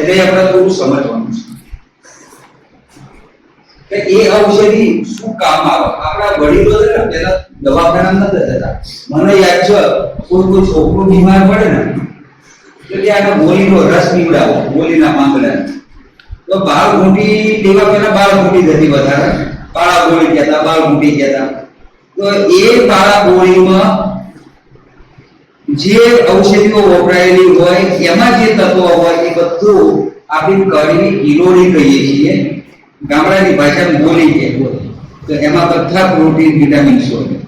એટલે આપણે થોડું સમજવાનું છે. કે એ ઔષધિ શું કામ આવે? આપણા વડીલો છે ને પેલા દવાખાના નતા જતા મને યાદ છે, કોઈ કોઈ છોકરું બીમાર પડે ને ત્યાં ગોળીનો રસ નીવડાવો ગોળીના પાંદડા. તો બાળ ઘૂંટી દેવા પહેલા બાળ ઘૂંટી જતી વધારે. બાળા ગોળી કહેતા, બાળ ઘૂંટી કહેતા. તો એ બાળા ગોળીમાં જે ઔષધિઓ વપરાયેલી હોય, એમાં જે તત્વો હોય, એ બધું આપણી કઢીની કિલોડી કહીએ છીએ. ગામડાની ભાષામાં બોલી કે તો એમાં બધા પ્રોટીન, વિટામિન્સ હોય.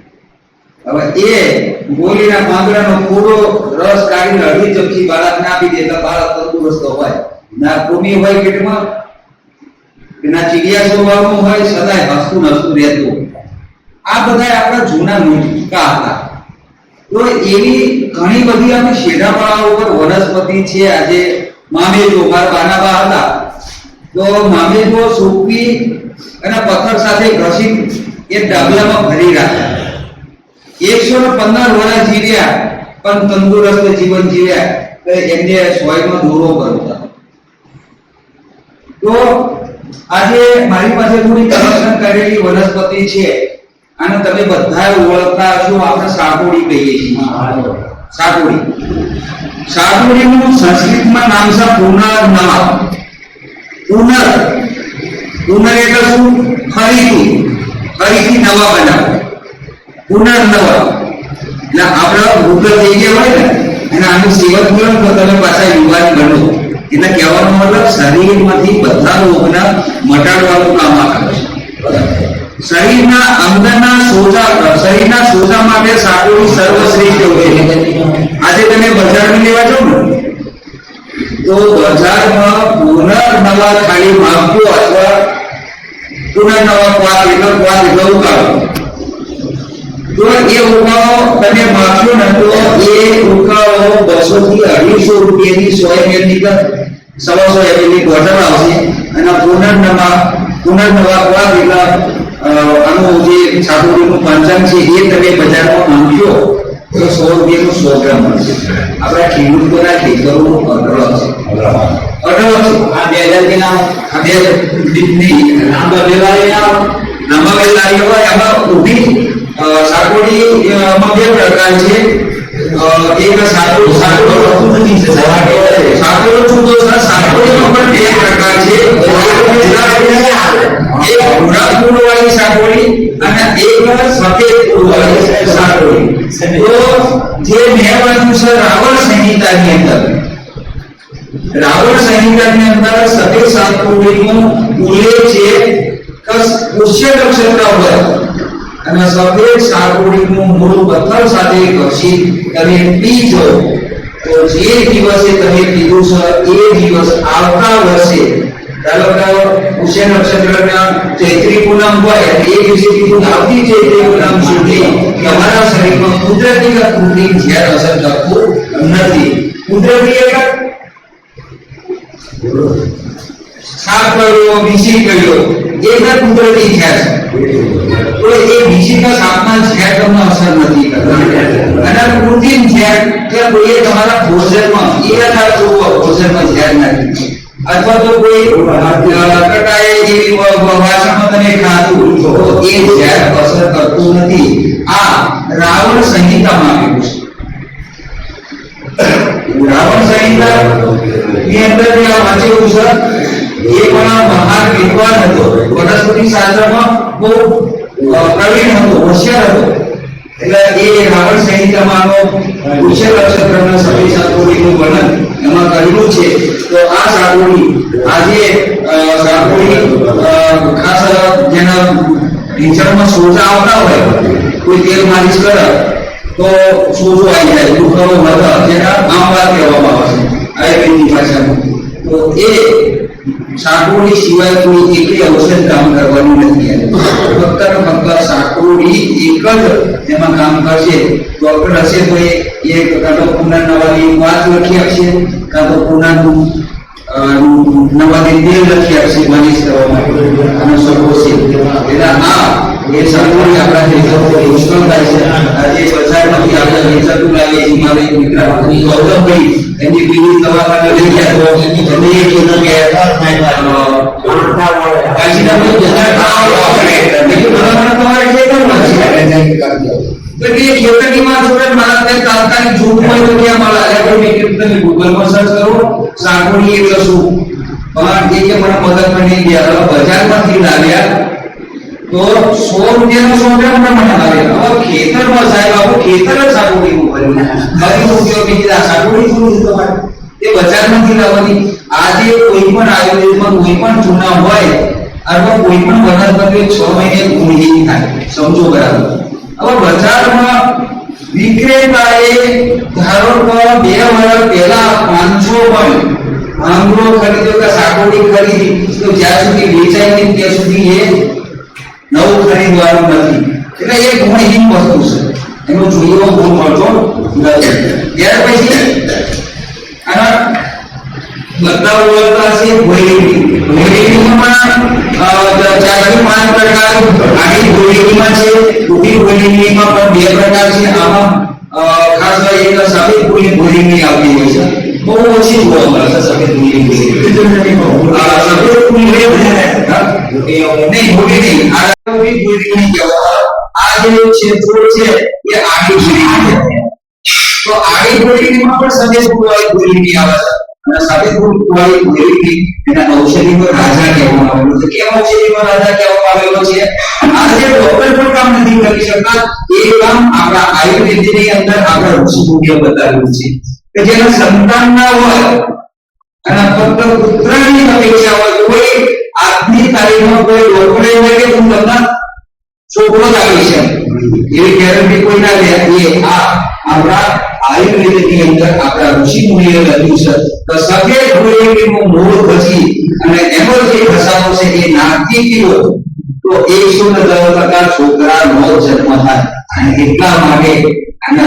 હવે એ ગોળીના પાંદડાનો પૂરો રસ કાઢીને અડધી ચમચી બાળકને આપી દે એટલે બાળક તંદુરસ્ત હોય. ના કૃમિ હોય પેટમાં, ના ચીડિયા સ્વભાવનું હોય, સદાય હસતું હસતું રહેતું. આ બધા આપણા જૂના નુસ્ખા હતા. તો એવી ઘણી બધી આપણે શેઢાપાળા ઉપર વનસ્પતિ છે. આજે મામેજો, મારા બાનાબા હતા. તો મામેજો સૂકવી અને પથ્થર સાથે ઘસી એ ડાબલામાં ભરી રાખ્યા. એકસો ને પંદર વર્ષ જીવ્યા, પણ તંદુરસ્ત જીવન જીવ્યા. તો એમને સોયનો દોરો કરતા તો આજે મારી પાસે થોડી કલેક્શન કરેલી વનસ્પતિ છે. અને તમે બધા ઓળખતા હશો, આપણે સાકોડી કહીએ છીએ. સાકોડી સાકોડીનું સંસ્કૃતમાં નામ છે પુનર્નવા પુનર. પુનર એટલે શું? ફરીથી. ફરીથી નવા બનાવો. પુનર્નવા એટલે આપણે વૃદ્ધ થઈ ગયા હોય ને, અને આનું સેવન કરો તો તમે પાછા યુવાન બનો. એટલે કહેવાનો મતલબ શરીરમાંથી બધા રોગના મટાડવાનું કામ આપે છે. શરીરના અંદરના સોજા, શરીરના સોજા માટે સાકોડી સર્વશ્રેષ્ઠ હોય આજે તમે બજારમાં લેવા જાઓ ને, તો બજારમાં પુનર્નવા ખાલી માગજો અથવા પુનર્નવા ક્વાદ એટલો ક્વાદ એટલો ઉકાળો. તો એ ઉકાળો તમે માગશો ને, તો એ ઉકાળો બસો થી અઢીસો રૂપિયાની સો એમએલની સવા સો એમએલની બોટલ આવશે. અને પુનર્નવા પુનર્નવા ક્વાદ એટલા આનું જે છાપુડીનું પંચાંગ છે એ તમે બજારમાં માંગશો તો સો રૂપિયાનું સો ગ્રામ મળશે. આપણા ખેડૂતોના ખેતરોનું અઢળક છે. અઢળક છે. આ બે હજાર ના આ બે લાંબા વેલાએ ના લાંબા વેલાએ હોય એમાં ઊભી સાકોડી માં બે પ્રકાર છે. એક સાકો સાકો સાકો જુદો પણ બે પ્રકાર છે. અને સફેદ ફૂલ વાળી સાકોડી તો જે પથ્થર સાથે ઘસી તમે પીજો. તો જે દિવસે તમે પીધું છે એ દિવસ આવતા વર્ષે ધારો કે પુષ્ય નક્ષત્રના ચૈત્રી પૂનમ હોય, એ દિવસે પીધું આવતી ચૈત્રી પૂનમ સુધી તમારા શરીરમાં કુદરતી કે કૃત્રિમ ઝેર અસર કરતું નથી. કુદરતી એટલે સાપ કર્યો બીસી કર્યો એ પણ કુદરતી ઝેર. છે તો એ બીસી કે સાપના ઝેર તમને અસર નથી કરતા. અને કૃત્રિમ ઝેર, કે કોઈ તમારા ભોજનમાં, એ ના ભોજનમાં ઝેર નાખી અથવા તો કોઈ વ- વ- તમે ખાધું તો એ ઝેર અસર કરતું નથી, આ રાવણ સંહિતામાં આવેલું છે. રાવણ સંહિતા ની અંદર જે આ વાંચેલું છે, એ પણ મહાન વિદ્વાન હતો. વનસ્પતિ શાસ્ત્રમાં બહુ પ્રવીણ હતો, હોશિયાર હતો. એટલે એ રાવણ સંહિતામાંનો પુષ્ય નક્ષત્રના સમય સાકોડીનું વર્ણન એમાં કરેલું છે. તો આ સાકોડી આજે અ, ખાસ જેના ઢીંચણમાં સોજા આવતા હોય કોઈ તેલ માલિશ કરે તો સોજો આવી જાય દુખાવો વધે જેના આંબા કહેવામાં આવે છે આયુર્વેદની ભાષામાં તો એ સાકોડી સિવાય કોઈ એકલી ઔષધ કામ કરવાનું નથી ફક્ત ફક્ત સાકોડી એક જ એમાં કામ કરશે ડોક્ટર હશે તો એ એક કાં તો પુનર્નવાની વાત લખી આપશે કાં તો પુનર નવાની તેલ લખી આપશે માલિશ કરવા માટે. અને છે એટલે આ એ સાકોડી આપણા ખેતરોમાં મુશ્કેલ થાય છે આજે બજારમાંથી આપણે વેચાતું લાવીએ છીએ મારે એક મિત્ર ગૌતમભાઈ એમની વિવિધ દવાખાને લઈ ગયા તો એમને એક કીધું કે કોઈ જતા. બીજું તમારે ખેતરમાં છે. તો કે ખેતરીમાં જોડે સર્ચ કરો સાંકળી એટલે પણ મદદ કરી બજારમાંથી લાવ્યા. તો સો રૂપિયાનો સો રૂપિયા મને મને લાવ્યા ખેતરમાં સાહેબ આખું ખેતર જ ભર્યું. મારી ઉપયોગ બીજી આ સાંકળી શું તમારે? એ બજારમાંથી લાવવાની. આજે કોઈ પણ આયુર્વેદમાં કોઈ પણ ચૂના હોય અથવા કોઈ પણ વનસ્પતિ છ મહિને ગુણહીન થાય. સમજો બરાબર. હવે બજારમાં વિક્રેતાએ ધારો કે બે વર્ષ પહેલા પાંચસો પણ આંગળો ખરીદ્યો કે સાકોડી ખરીદી. તો જ્યાં સુધી વેચાય નહીં, ત્યાં સુધી એ નવું ખરીદવાનું નથી. એટલે એ ગુણહીન વસ્તુ છે. એનો જોઈતો ગુણ મળતો નથી ત્યાર પછી આના બધા ઓળખતા છે ભોયરી ભોયરીમાં ચારથી પાંચ પ્રકાર આડી ભોયરીમાં છે ઊભી ભોયરીમાં પણ બે પ્રકાર છે આમાં અ, ખાસ એક સફેદ ભોયરી ભોયરી આવતી હોય છે બહુ ઓછી જોવા મળે છે સફેદ ભોયરી આ સફેદ ભોયરી હા? નહીં ભોયરી નહીં આ ઊભી ભોયરી નહીં કહેવાય આ જે ક્ષેત્રો છે એ આડી ભોયરી છે તો આડી ગોળીમાં પણ સફેદ ફૂલવાળી ગોળીની આવે છે અને સફેદ ફૂલવાળી ગોળીની એને ઔષધિનો રાજા કહેવામાં આવેલો છે. કેમ ઔષધિનો રાજા કહેવામાં આવેલો છે? આજે ડોક્ટર પણ કામ નથી કરી શકતા, એ કામ આપણા આયુર્વેદની અંદર આપણા ઋષિમુનિઓ બતાવ્યું છે. કે જેના સંતાન ના હોય અને ફક્ત પુત્રની અપેક્ષા હોય, કોઈ આજની તારીખમાં કોઈ ડોક્ટરે હોય કે હું તમને છોકરો જ આવી છે એવી ગેરંટી કોઈ ના લે એ આ આપણા આયુર્વેદની અંદર આપણા ઋષિ મુનિએ લખ્યું છે, તો સફેદ ભોયરીનું મૂળ ઘસી અને એનો જે ઘસારો છે એ નાખી પીવો તો એકસો ને દસ ટકા છોકરાનો જન્મ થાય. અને એટલા માટે આને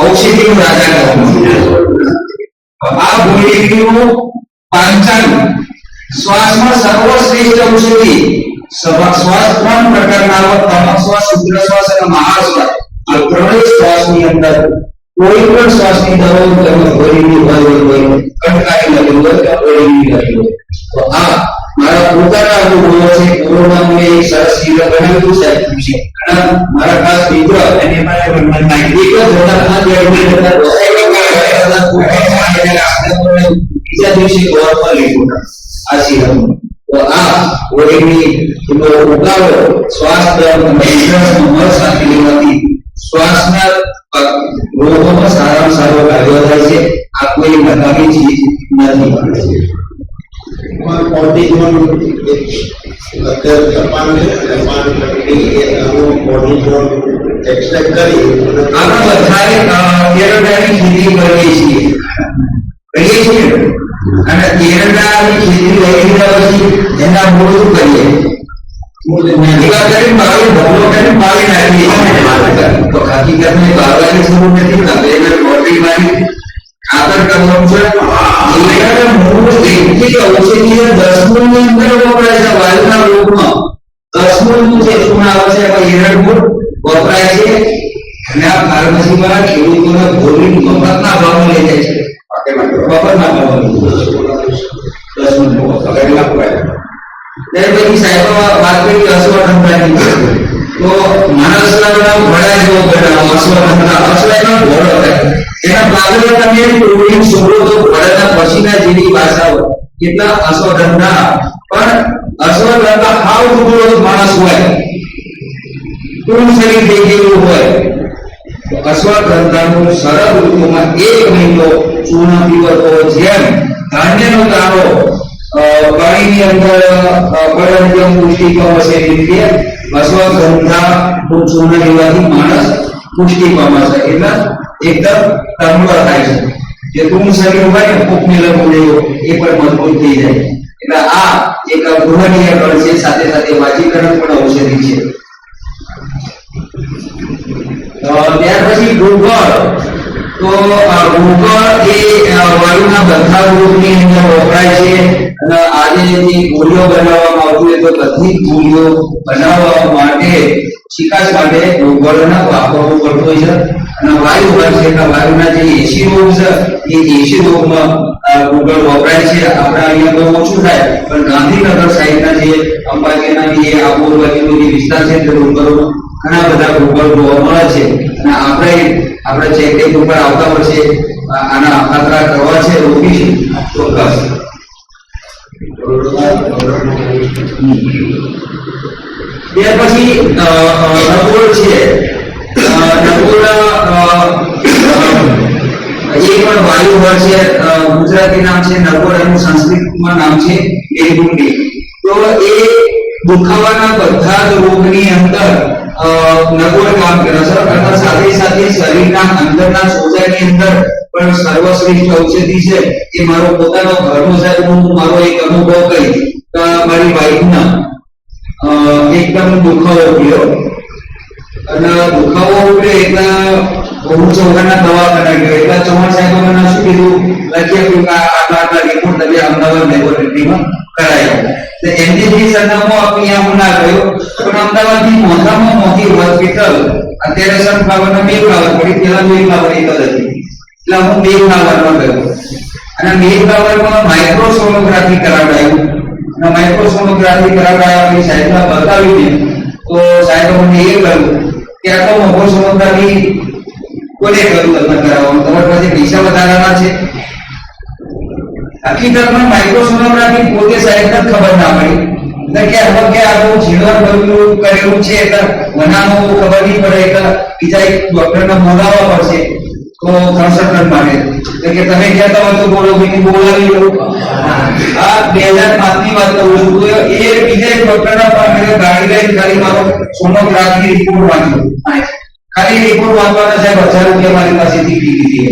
ઔષધિનો રાજા આ ભોયરીનું પાંચાંગ શ્વાસમાં સર્વશ્રેષ્ઠ ઔષધિ. શ્વાસ ત્રણ પ્રકારના તમક શ્વાસ શુદ્ર શ્વાસ અને મહાશ્વાસ. આ ત્રણેય શ્વાસની અંદર કોઈ પણ શ્વાસની દવાઓ તમે ભરેલી હોય હોય હોય કંટકારી હોય કે ભરેલી હોય તો આ મારા પોતાના અનુભવો છે કોરોના મેં એક સરસ ચિત્ર બનાવ્યું છે છે અને મારા ખાસ મિત્ર એને મારા મનમાં એક જ હતા. આ હતા બીજા દિવસે ગોળમાં લીધું આ સિરમ. તો આ એનો ઉગાડો શ્વાસ અને લેવાથી શ્વાસના સારામાં સારો ફાયદો થાય છે. આ કોઈ નકામી ચીજ નથી કોર્ટિઝોન એક અત્યારે તપાન છે તપાન એ આનું કોર્ટિઝોન એક્સટ્રેક્ટ કરી અને આપણે બધાએ અ, ખેતી કરીએ છીએ. કરીએ છીએ? અને એરંડાની ખેતી લઈ લીધા પછી એના મૂળ કરીએ? ભેગા કરીને બાળી ઢગલો કરીને બાળી નાખીએ તો હકીકતમાં બાળવાની જરૂર નથી ને એને રોટલી મારી ખાતર કરવાનું છે ઔષધીય અંદર વાયુના રોગમાં દસમૂળનું જે ચૂર્ણ આવે છે વપરાય છે અને આ ફાર્મસી વાળા ખેડૂતોને ગોળની મફતના ભાવમાં લઈ જાય છે મફતના ભાવમાં પછી સાહેબ વાત કરી અશ્વગંધાની તો માણસના ઘોડા જેવો બનાવો હોય. પૂર્ણ શરીર સરળ ઋતુમાં એક ચૂર્ણ પીવતો જેમ ધાન્યનો દાણો પાણીની અંદર એવી લેવાથી માણસ પુષ્ટિ પામે છે. એટલે એકદમ તંબળ થાય છે. જે ટૂંક શરીર હોય ને કોક મેળવવું લેવો એ પણ મજબૂત થઈ જાય. એટલે આ એક ગૃહનીય કળ છે. સાથે સાથે વાજીકરણ પણ ઔષધિ છે. ત્યાર પછી ગુગળ. તો ગુગળ એ વાયુના બધા રોગની અંદર વપરાય છે. અને આજે જે ગોળીઓ બનાવવામાં આવતી હોય તો બધી ગોળીઓ બનાવવા માટે શિકાસ માટે ગોળના વાપરવું પડતું હોય છે. અને વાયુ હોય છે, એટલે વાયુના જે એસી રોગ છે, એ એસી રોગમાં ગુગળ વપરાય છે. આપણા અહીંયા તો ઓછું થાય, પણ ગાંધીનગર સાઈડના જે અંબાજીના જે આબુ બાજુનો જે વિસ્તાર છે, તે ડુંગરોમાં ઘણા બધા ગુગળ જોવા મળે છે. અને આપણે આપણે ચેકિંગ ઉપર આવતા વર્ષે આના આકરા કરવા છે રોકીશું ચોક્કસ ત્યાર પછી નકોર છે. એ પણ વાયુ હોય છે. ગુજરાતી નામ છે નકોર એનું સંસ્કૃતમાં નામ છે બેગુંડી તો એ દુખાવાના બધા જ રોગની અંદર નકોર કામ કરે છે. અને સાથે સાથે શરીરના અંદરના સોજાની અંદર પણ સર્વશ્રેષ્ઠ ઔષધિ છે એ મારો પોતાનો ઘરનો સાહેબ હું મારો એક અનુભવ કહીશ. મારી વાઈફના એકદમ દુખાવો ઉઠ્યો અને દુખાવો ઉઠે એટલે હું ચોખાના દવાખાને ગયો. એટલે ચૌહાણ સાહેબે મને શું કીધું? લખી કે આટલા આટલા રિપોર્ટ તમે અમદાવાદ લેબોરેટરીમાં કરાયો એમને જે સરનામું ત્યાં હું ના ગયો. પણ અમદાવાદની મોટામાં મોટી હોસ્પિટલ અત્યારે સનફ્લાવરના બે ફ્લાવર પડી પેલા બે ફ્લાવર એક જ હતી. એટલે હું બે ફ્લાવરમાં ગયો. અને બે ફ્લાવરમાં માઇક્રોસોનોગ્રાફી કરાવડાયું. અને માઇક્રોસોનોગ્રાફી કરાવડાયા પછી સાહેબને બતાવ્યું તો સાહેબ મને એ કહ્યું કે આ તો મોટો સોનોગ્રાફી કોને કરું? કલ્પના કરાવવાનું. તમારી પાસે પૈસા વધારાના છે? હકીકતમાં માઇક્રોસોનોગ્રાફી પોતે સાહેબને ખબર ના પડી. બોલાવવા પડશે. તો કન્સલ્ટન્ટ માટે તમે કહેતા હોય તો બોલો બીજું બોલાવી આ બે હજાર પાંચ કરું એ બીજા એક ડોક્ટરના પાસે ગાડી લઈને ખાલી મારો સોનોગ્રાફી રિપોર્ટ વાંચ્યો ખાલી રિપોર્ટ વાંચવાનો સાહેબ હજાર રૂપિયા મારી પાસેથી ફી લીધી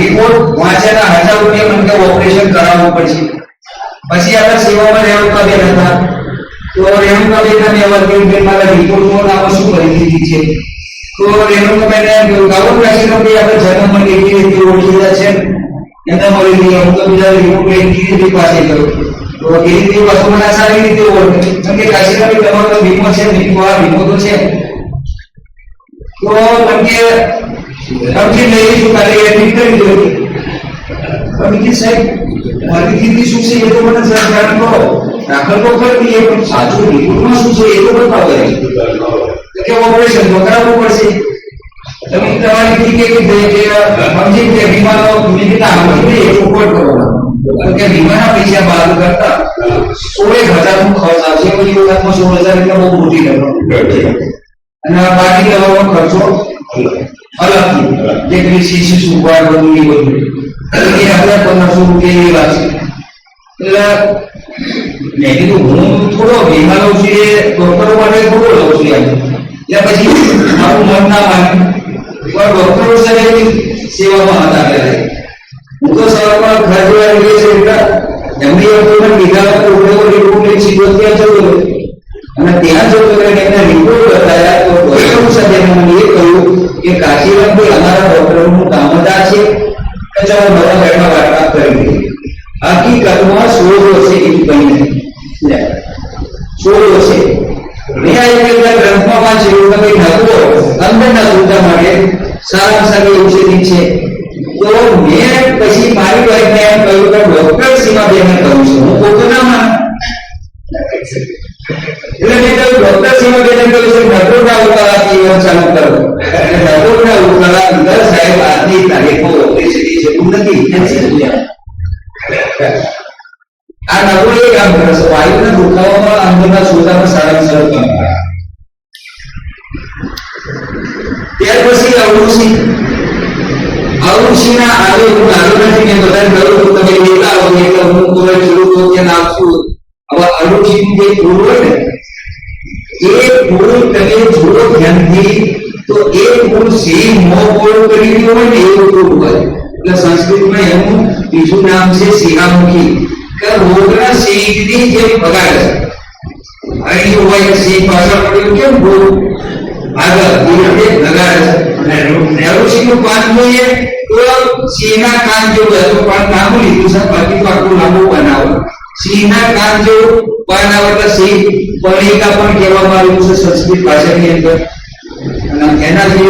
રિપોર્ટ વાંચ્યાના હજાર રૂપિયા મને ઓપરેશન કરાવવું પડશે. પછી આપણે સેવામાં રેણુકાબેન હતા તો રેણુકાબેન મેં વર્ગી કે મારા રિપોર્ટમાં નામ શું કરી દીધી છે? તો એમ કહ્યું ગાવું પ્રેસિડન્ટ કે આપણે જન્મમાં કેવી રીતે ઓળખીતા છે? એમને મળી ગઈ હું તો બીજા રિપોર્ટ લઈને રીતે પાસે ગયો. તો એ રીતે વસ્તુ મને સારી રીતે ઓળખે. કારણ કે કાશીરામ તમારો વીમો છે વીમો આ વીમો તો છે. તો મને અરજી લઈ લીધું કાલે એડમિટ કરી દીધું પણ કે સાહેબ, મારી સ્થિતિ શું છે એ તો મને સર જાણ કરો. દાખલ તો કરી દઈએ પણ સાચું રિપોર્ટમાં શું છે એ તો બતાવો. તો કે ઓપરેશન તો કરાવવું પડશે. તમે તમારી ઠીક કે કે જે સમજી કે વીમાનો કીધા સમજી એ કરવાનો તો કે વીમાના પૈસા બહાર કરતા સોળેક હજારનું ખર્ચ આવશે, પછી વખતમાં સોળ હજાર એટલે બહુ મોટી રકમ અને બાકી દવાનો ખર્ચો અલગથી જે પેલી શીશી સુકવાડ બધું એ બધું. એ આપણે પંદરસો રૂપિયા એ છે. એટલે મેં કીધું, હું થોડો વીમા લઉં છું એ ડોક્ટરો માટે થોડો લઉં છું એમ. એટલે પછી મારું મન ના માન્યું પણ ડોક્ટરો સાહેબ સેવામાં હતા ત્યારે હું તો સવારમાં ઘર જોવા રહીએ છે. એટલે એમની લીધા તો ઉપડેલો રિપોર્ટ સીધો ત્યાં રહ્યો અને ત્યાં જતો રહીને એમને રિપોર્ટ બતાવ્યા તો ડોક્ટર મને એ કહ્યું કે કાશીરામભાઈ અમારા ડોક્ટરનું કામ જ આ છે ચાલો બધા બેઠા વાર્તા કરી દઈએ હકીકતમાં સોળ વર્ષે એ કંઈ નથી લે. સોળ વર્ષે. મેં આ એક ગ્રંથમાં વાંચ્યું કે ભાઈ નગરો અંદરના સુવિધા માટે સારી એ ફૂલ તમે જોડો ધ્યાનથી તો એ ફૂલ સેમ મો ફૂલ કરી રહ્યું હોય ને એવું ફૂલ હોય એટલે સંસ્કૃતમાં એનું બીજું નામ છે શિરામુખી કે રોગના શેકની જે બગાડે છે અહીં હોય શેક પાછળ પડ્યું કેમ રોગ આગળ એ રીતે લગાડે છે અને નેરુશીનું પાન જોઈએ તો સિંહના કાન જેવું હતું પણ નાનું લીધું છે બાકી તો આટલું લાંબુ બનાવો સિંહના કાન જેવું પાન આવે સિંહ પણિકા પણ કહેવામાં આવ્યું છે સંસ્કૃત ભાષાની અંદર. અને એના જે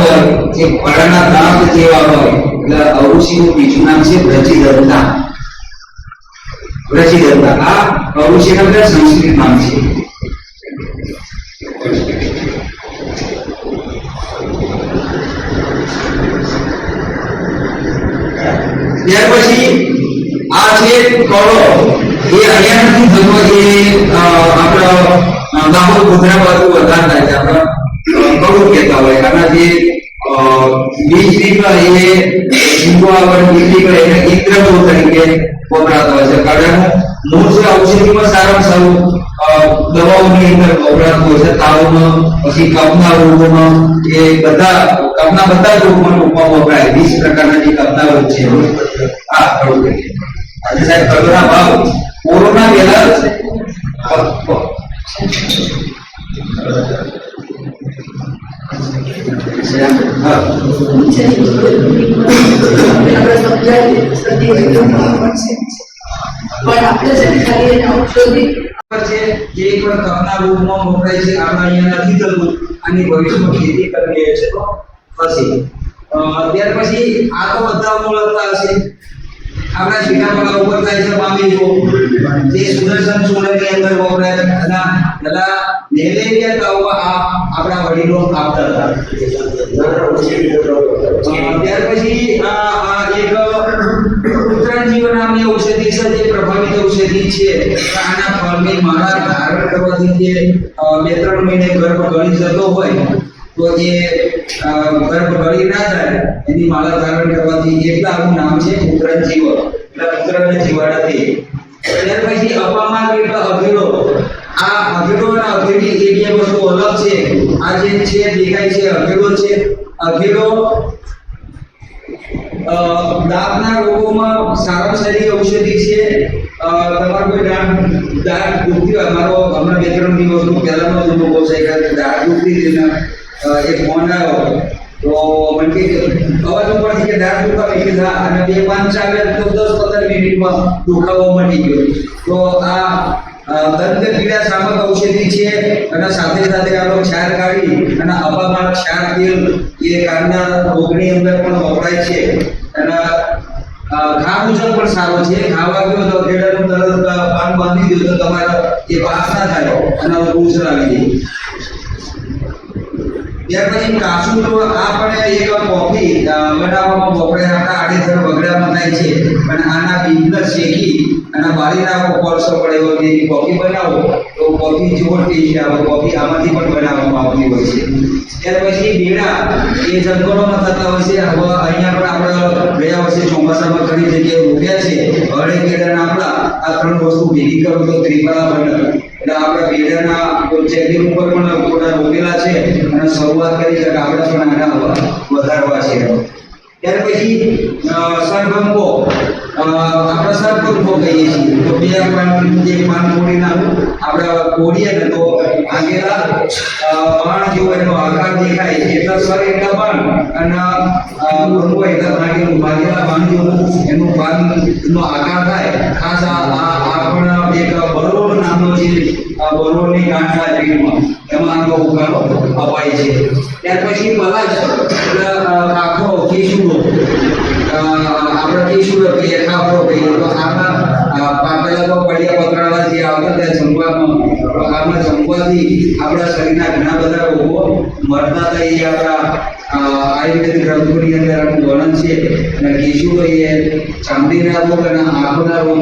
હોય એ ફળના દાંત જેવા હોય, એટલે અરુષિનું બીજું નામ છે પ્રચિદંતા પ્રચિદંતા આ અરુષિના બધા સંસ્કૃત નામ છે. ત્યાર પછી આ છે કળો, એ અહીંયા જન્મ જે આપણો દાહોદ ગોધરા બાજુ વધારે થાય છે. આપણે કળું કહેતા હોય. આના જે સારું દવાઓની અંદર હોય છે. તાવમાં, પછી કફના એ બધા, કફના બધા જ વપરાય. વીસ પ્રકારના જે કફના રોગ છે આ આજે સાહેબ કળુના ભાવ કોરોના પહેલા પણ આપણે છે ને ખાલી ઔષધિ છે વપરાય છે આપણે અહીંયા ભવિષ્યમાં ખેતી કરવી છે તો થશે ત્યાર પછી આ તો બધા હશે. આપણા સીતાફળા ઉપર થાય પામી જો જે સુદર્શન ચૂર્ણની અંદર વપરાય છે અને મેલેરિયા તાવ આ આપણા વડીલો આપતા હતા ત્યાર પછી આ આ એક ઉત્તરાયણ જીવન નામની ઔષધિ છે જે પ્રભાવિત ઔષધિ છે આના ફળની મારા ધારણ કરવાથી જે બે ત્રણ મહિને ગર્ભ ગળી જતો હોય તો એ ગર્ભ ગળી ના જાય એની માળા ધારણ કરવાથી એટલા આનું નામ છે ઉત્તરાયણ જીવ એટલે પુત્રને જીવા નથી ત્યાર પછી અપમાન એટલે અઘેડો આ અઘેડો અને અઘેડી એ બે વસ્તુ અલગ છે. આ જે છે, દેખાય છે અઘેડો છે. અઘેડો દાંતના રોગોમાં સારી ઔષધિ છે. તમારો કોઈ દાંત દાંત દુખતી હોય મારો હમણાં બે ત્રણ દિવસનું પહેલાંનો અનુભવ છે, કે દાંત દુખતી એક ફોન આવ્યો તો મને કે અવાજ ઉપરથી કે દાંત દુખાવે હા, અને બે પાંચ ચાલે તો દસ પંદર મિનિટમાં દુખાવો મટી ગયો. તો આ દંત પીડા શામક ઔષધિ છે, અને સાથે સાથે આપણો ક્ષાર કાઢી અને અપામાં ક્ષાર તેલ એ કાનના રોગની અંદર પણ વપરાય છે. અને ઘા મુજબ પણ સારો છે. ખાવા ગયો તો કેળાનું તરત પાન બાંધી દીધું તો તમારા એ વાસ ના થાય, અને ઉછળ આવી જાય ત્યાર પછી કાસુ તો આ પણ એક કોફી બનાવવામાં વપરાય આપણા આડેધડ વગડામાં થાય છે. અને આના બિઝનેસ શેકી અને બાળી નાખો કોલસો પડે એવો તેની કોફી બનાવો, તો કોફી જેવો ટેસ્ટ આવે. કોફી આમાંથી પણ બનાવવામાં આવતી હોય છે. ત્યાર પછી બેડા, એ જંગલોમાં થતા હોય છે. હવે અહીંયા પણ આપણે ગયા વર્ષે ચોમાસામાં ઘણી જગ્યાએ રોપ્યા છે. હળે કેળાના આપણા આ ત્રણ વસ્તુ ભેગી કરો તો ત્રિપળા બને એટલે આપણે બેડાના ચેકિંગ ઉપર પણ થોડા રોકેલા છે અને શરૂઆત કરી છે કે આપણે પણ આના વધારવા છે. ત્યાર પછી અ, આપણે સરગમો કહીએ છીએ. તો બે પાન જે પાન તોડી નાખું. આપણે તોડીએ ને તો આગેલા બાણ જેવો એનો આકાર દેખાય એટલા સર એટલા બાણ અને ભંગો એટલા ભાગેલું ભાગેલા બાણ જેવું એનું પાન નો આકાર થાય. ખાસ આ આ આ એક બરોડ નામનો છે બરોડની ગાંઠ પેટમાં એમાં આનો ઉકાળો અપાય છે. ત્યાર પછી પલાશ એટલે આખો કેસુડો આપણે કેસુડો કહીએ ખાફરો કહીએ. તો આમાં વર્ણન છે. અને કેસુડો એ ચામડીના રોગ અને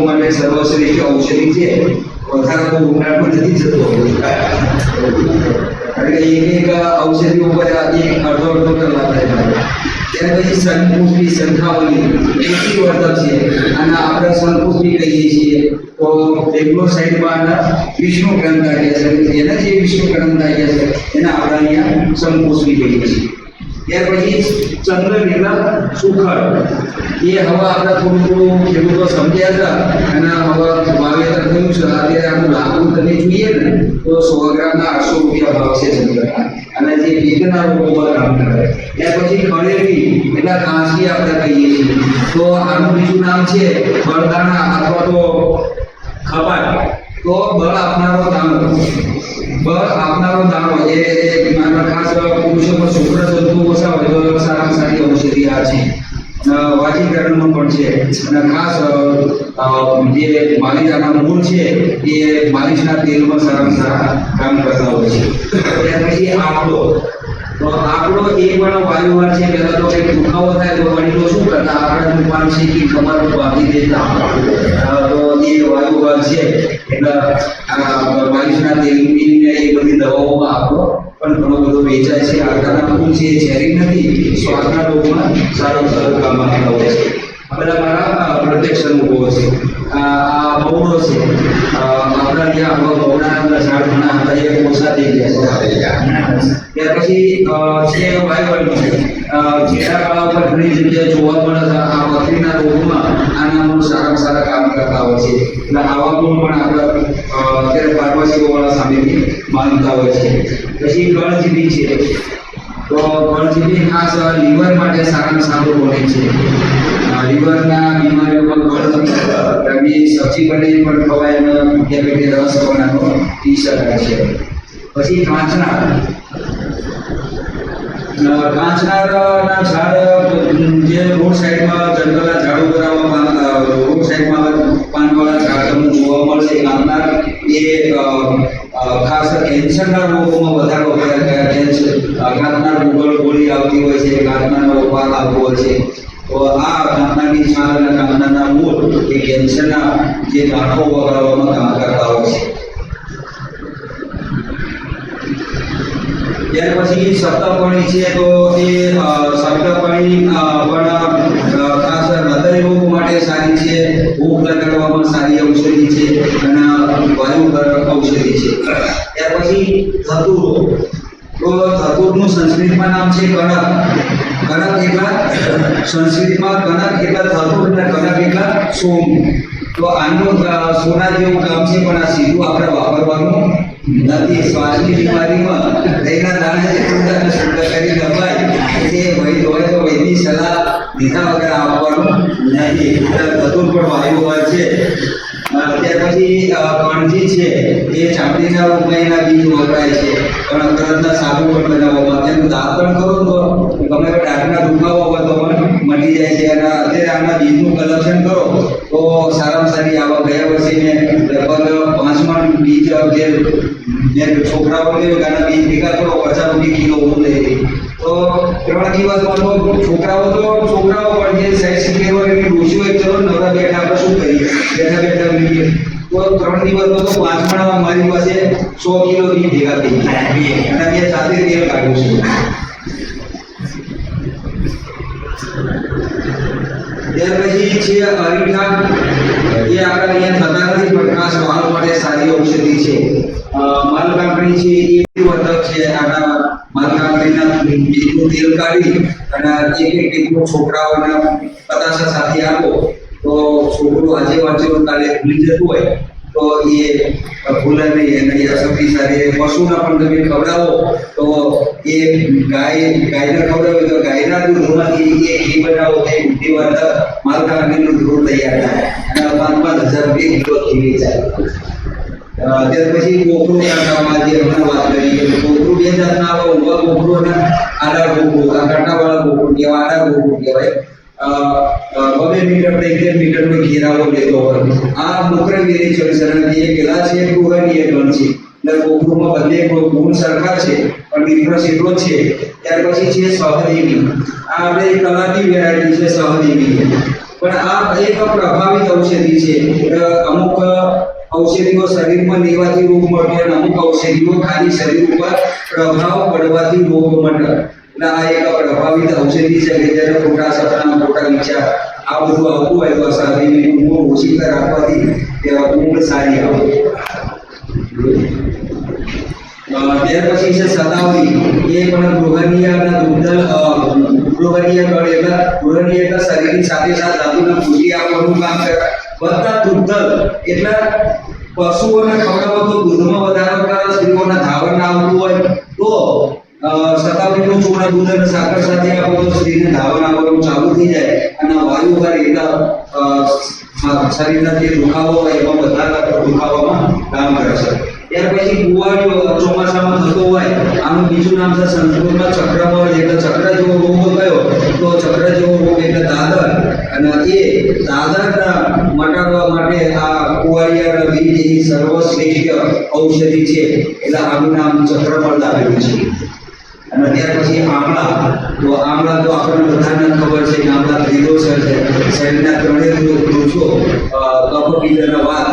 માટે સર્વશ્રેષ્ઠ ઔષધિ છે. વધારે તો ઉનાળામાં નથી જતો. એટલે અડધો ત્યાર પછી સંપુષ્ટિ સંખાવલી એસી વર્તક છે. અને આપણે સંપુષ્ટિ કહીએ છીએ. તો બેંગ્લોર સાઈડમાં વિષ્ણુ ગ્રંથાલય છે. એના જે વિષ્ણુ ગ્રંથાલય છે, એને આપણે અહીંયા સંપુષ્ટિ કહીએ છીએ. ત્યાર પછી ચંદ્રલીલા સુખર. એ હવે આપણે થોડું થોડું ખેડૂતો સમજ્યા હતા. અને હવે વાવેતર થયું છે. અત્યારે આનું લાગુ તમે જોઈએ ને, તો સો ગ્રામના આઠસો રૂપિયા ભાવ છે ચંદ્રના અને જે બીજના રોગોમાં કામ કરે. ત્યાર પછી ખળેલી એટલે ખાંસી આપણે કહીએ છીએ. તો આનું બીજું નામ છે ફળદાણા અથવા તો ખપાટ. તો બળ આપનારો દાણો. બળ આપનારો દાણો. એ ખાસ પુરુષો પર શુક્ર તત્વો ઓછા હોય તો સારામાં સારી ઔષધિ આ છે અ, વાજીકરણમાં પણ છે. અને ખાસ જે માલિકાના મૂળ છે એ માલિશના તેલમાં સારામાં સારા કામ કરતા હોય છે. ત્યાર પછી આંકડો. તો આંકડો એ પણ વાયુવાર છે પહેલા તો કંઈક દુખાવો થાય તો વડીલો શું કરતા? આપણે દુકાન છે કે કમર બાંધી દેતા. તો એ વાયુવાર છે એટલે માલિશના તેલની ને એ બધી દવાઓમાં આંકડો પણ ઘણો બધો વેચાય છે. આંકડાના ફૂલ છે ઝેરી નથી સ્વાદના રોગમાં સારો સારો કામ આવે છે. આપણા મારા પ્રત્યક્ષ અનુભવો છે. આ બહુડો છે. આપણા ત્યાં બહુડાના ઝાડ ઘણા હતા એ ઓછા થઈ ગયા છે. ત્યાર પછી છે વાયુવાળી છે ઘેરા કાળા ઉપર ઘણી જગ્યાએ જોવા મળે છે આ બકરીના રોગમાં આના મૂળ સારામાં સારા કામ કરતા હોય છે. એટલે આવા ગુણ પણ આપણા અત્યારે ફાર્મસીઓવાળા સામેથી માનતા હોય છે. પછી ગણજીવી છે. તો ગણજીવી ખાસ લીવર માટે સારામાં સારું બને છે. લીવરના બીમારીઓમાં ગણજીવી એની સબ્જી બની પણ ખવાય પેટે રસ પણ પી શકાય છે. પછી કાંચના અ, કાંચનારના ઝાડ જે રોડ સાઈડમાં જંગલના ઝાડ અ, રોડ સાઈડમાં પાનવાળા ઝાડ જોવા મળશે. કાંચનાર એ ખાસ કેન્સરના રોગોમાં વધારો કેન્સર અ, કાંચનાર ગોળી હોય છે કાંચનાનો ઉપાર આવતો હોય છે. તો આ કાંચનાની છાલ અને મૂળ એ કેન્સરના જે ગાંઠો કામ કરતા હોય છે. ત્યાર પછી સપ્તપણી છે તો અ, સપ્તપણી પણ ખાસ હૃદય રોગ માટે સારી છે ભૂખ લગાડવામાં સારી ઔષધિ છે અને વાયુ ઔષધિ છે. ત્યાર પછી ધતુરો તો ધતુરનું સંસ્કૃતમાં નામ છે કણક. કણક એટલા સંસ્કૃતમાં કણક એટલા ધતુર અને કણક એટલા સોમ. તો આનું સોના જેવું કામ છે, પણ આ સીધું આપણે વાપરવાનું નથી. શ્વાસની બીમારીમાં દહીંના દાણા જે કુંડાને શુદ્ધ કરી નપાય, એ વૈદ હોય તો વૈદની સલાહ લીધા વગર આપવાનું નહીં બધું પણ વાયુ હોય છે. ત્યાર પછી કણજી છે, એ ચામડીના એના બીજ વપરાય છે. પણ તરતના સાબુ પણ બનાવવામાં તેનું પણ કરો તો તમે ડાકના દુખાવો હોય તો મટી જાય છે અને અત્યારે આના બીજનું કલેક્શન કરો તો સારામાં સારી આવા ગયા વર્ષે મેં લગભગ પાંચમણ બીજ જે જે છોકરાઓ લે ગાના બીજ ભેગા કરો, પચાસ રૂપિયા કિલો હું તો ત્રણ દિવસમાં તો છોકરાઓ તો છોકરાઓ પણ જે સાઈડ શીખે હોય એની ડોશીઓ હોય ચલો નવરા બેઠા આપણે શું કરીએ? બેઠા બેઠા વીડીએ તો ત્રણ દિવસમાં તો પાંચ મણ મારી પાસે સો કિલો બીજ ભેગા થઈ ગયા. અને મેં સાથે તેલ કાઢ્યું છે. ત્યાર પછી છે અરીઠા એ આપણે અહીંયા થતા નથી પણ ખાસ વાળ માટે સારી ઔષધિ છે. અ, માલકાંકડી છે એ વર્તક છે. આપણા માલકાંકડીના બીજનું તેલ કાઢી અને એક એક ટીપું છોકરાઓના પતાસા સાથે આપો. તો છોકરો આજે વાંચ્યો કાલે ભૂલી જતું હોય. તો એ ભૂલે નહીં અને એ શક્તિશાળી પશુને પણ તમે ખવડાવો, તો એ ગાય, ગાયને ખવડાવો તો ગાયના દૂધમાંથી એ ઘી બનાવો તે માલકા માલકાંકડીનું દૂધ તૈયાર થાય. અને પાંચ પાંચ હજાર રૂપિયા કિલો ઘી વેચાય. ત્યાર પછી કોકરું કાંટામાં જે હમણાં વાત કરી કોકરું બે જાતના આવે ઊભા કોકરું અને આડા કોકરું, આ કાંટાવાળા કોકરું કહેવાય, આડા કોકરું કહેવાય. બબે મીટર ત્રણ મીટરનો ઘેરાવો લેતો હોય. આ મુક્ર વેરી જળસરણથી એ પેલા છે ગૃહનીય ગણ છે. એટલે કોકરુમાં બંને ગુણ સરખા છે, પણ ડિફરન્સ એટલો છે. ત્યાર પછી છે સહદેવી. આ આપણે એક વેરાયટી છે સહદેવી. પણ આ એક પ્રભાવિત ઔષધિ છે. અમુક ઔષધિઓ શરીરમાં લેવાથી રોગ મટે અને અમુક ઔષધિઓ ખાલી શરીર ઉપર પ્રભાવ પડવાથી રોગ મટે એટલે આ એક પ્રભાવિત ઔષધિ છે કે જેને ખોટા સપનામાં ખોટા વિચાર આ બધું આવતું હોય તો સાધીની ઊંઘ ઓછી રાખવાથી તે ઊંઘ સારી આવે. ત્યાર પછી છે સદાવરી એ પણ ગૃહનીય અને દુગ્ધલ ગૃહનીય કળ એટલે ગૃહનીય શરીરની સાથે સાથે ધાતુને પૂરી આપવાનું કામ કરે. બધા દુગ્ધલ એટલે પશુઓને ખવડાવો તો દૂધમાં વધારો કરે સ્ત્રીઓના ધાવણ આવતું હોય તો ચક્ર જેવો દાદર. અને એ દાદરના મટાડવા માટે આ કુવાડિયા બીજ સર્વશ્રેષ્ઠ ઔષધિ છે. એટલે આનું નામ ચક્રમળ લાવેલું છે. અને ત્યાર પછી આમળા તો આમળા તો આપણને બધાને ખબર છે કે આમળા ત્રિદોષ છે. શરીરના ત્રણેય દોષો કફ વાત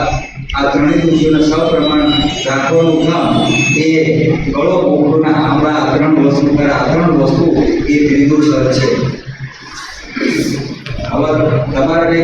આ ત્રણેય દોષોને સપ્રમાણ રાખવાનું કામ એ ગળો પોપડોના આમળા આ ત્રણ વસ્તુ કરે આ ત્રણ વસ્તુ એ ત્રિદોષ છે. હવે તમારે